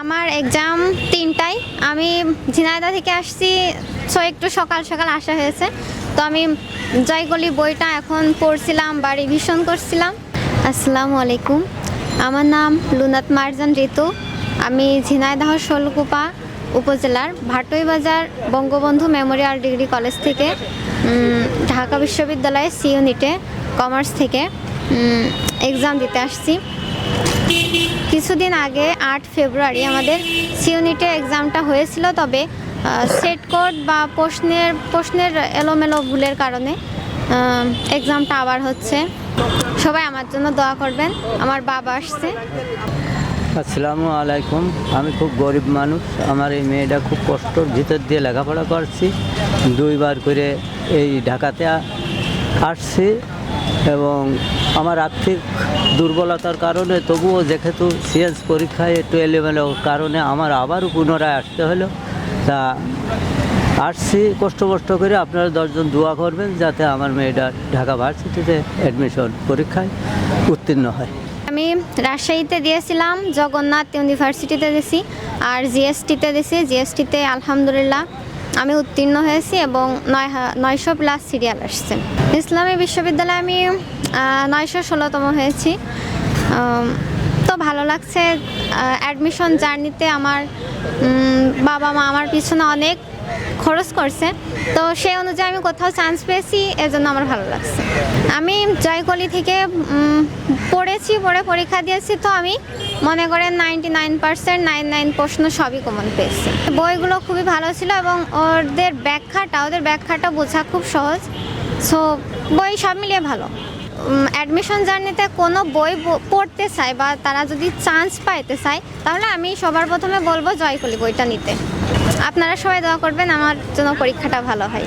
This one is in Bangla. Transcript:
আমার এক্সাম তিনটায়। আমি ঝিনাইদা থেকে আসছি সো একটু সকাল সকাল আসা হয়েছে। তো আমি জয়গলি বইটা এখন পড়ছিলাম বা রিভিশন করছিলাম। আসসালামু আলাইকুম। আমার নাম লুনাত মারজান ঋতু আমি ঝিনাইদহ শোলকুপা উপজেলার ভাটই বাজার বঙ্গবন্ধু মেমোরিয়াল ডিগ্রি কলেজ থেকে ঢাকা বিশ্ববিদ্যালয়ে সি ইউনিটে কমার্স থেকে এক্সাম দিতে আসছি। কিছুদিন আগে আট ফেব্রুয়ারি আমাদের সিউনিটে এক্সামটা হয়েছিল, তবে সেট কোড বা প্রশ্নের প্রশ্নের এলোমেলো ভুলের কারণে এক্সামটা আবার হচ্ছে। সবাই আমার জন্য দোয়া করবেন, আমার বাবা আসছে। আসসালামু আলাইকুম, আমি খুব গরিব মানুষ, আমার এই মেয়েটা খুব কষ্টর ভিতর দিয়ে লেখাপড়া করছি, দুইবার করে এই ঢাকাতে আসছি। এবং আমার আর্থিক দুর্বলতার কারণে তবুও যেহেতু সিএন্স পরীক্ষায় একটু এলোমেলো কারণে আমার আবারও পুনরায় আসতে হলো, তা আসছি কষ্ট কষ্ট করে আপনারা দশজন দোয়া করবেন যাতে আমার মেয়েটা ঢাকা ভার্সিটিতে অ্যাডমিশন পরীক্ষায় উত্তীর্ণ হয়। আমি রাজশাহীতে দিয়েছিলাম, জগন্নাথ ইউনিভার্সিটিতে দিয়েছি আর জিএসটিতে দিয়েছি জিএসটিতে আলহামদুলিল্লাহ আমি উত্তীর্ণ হয়েছি এবং নয় নয়শো প্লাস সিরিয়াল আসছে। ইসলামী বিশ্ববিদ্যালয়ে আমি নয়শো ষোলোতম হয়েছি। তো ভালো লাগছে অ্যাডমিশন জার্নিতে আমার বাবা মা আমার পিছনে অনেক খরচ করছে। তো সেই অনুযায়ী আমি কোথাও চান্স পেয়েছি, এজন্য আমার ভালো লাগছে। আমি জয়কলি থেকে পড়েছি, পড়ে পরীক্ষা দিয়েছি, তো আমি মনে করেন ninety nine percent nine nine প্রশ্ন সবই কমন পেয়েছি। বইগুলো খুবই ভালো ছিল এবং ওদের ব্যাখ্যাটা ওদের ব্যাখ্যাটা বোঝা খুব সহজ। সো বই সব মিলিয়ে ভালো। অ্যাডমিশন জার্নিতে কোনো বই পড়তে চায় বা তারা যদি চান্স পাইতে চায়, তাহলে আমি সবার প্রথমে বলব জয়কলি বইটা নিতে। আপনারা সবাই দোয়া করবেন আমার জন্য পরীক্ষাটা ভালো হয়।